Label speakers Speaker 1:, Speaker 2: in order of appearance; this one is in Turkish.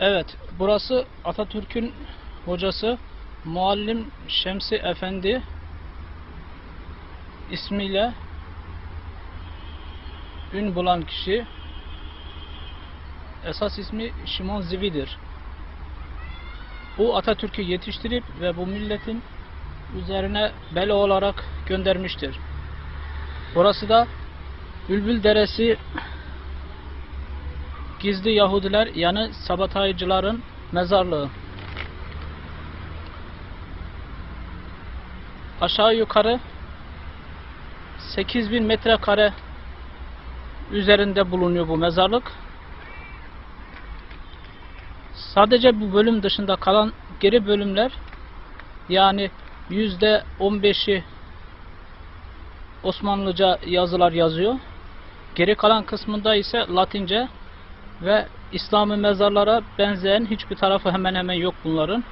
Speaker 1: Evet, burası Atatürk'ün hocası Muallim Şemsi Efendi ismiyle ün bulan kişi esas ismi Şimon Zivi'dir. Bu Atatürk'ü yetiştirip ve bu milletin üzerine bela olarak göndermiştir. Burası da Bülbül Deresi Gizli Yahudiler yani sabataycıların mezarlığı. Aşağı yukarı 8000 metrekare üzerinde bulunuyor bu mezarlık. Sadece bu bölüm dışında kalan geri bölümler yani yüzde 15'i Osmanlıca yazılar yazıyor. Geri kalan kısmında ise Latince ve İslami mezarlara benzeyen hiçbir tarafı hemen hemen yok bunların.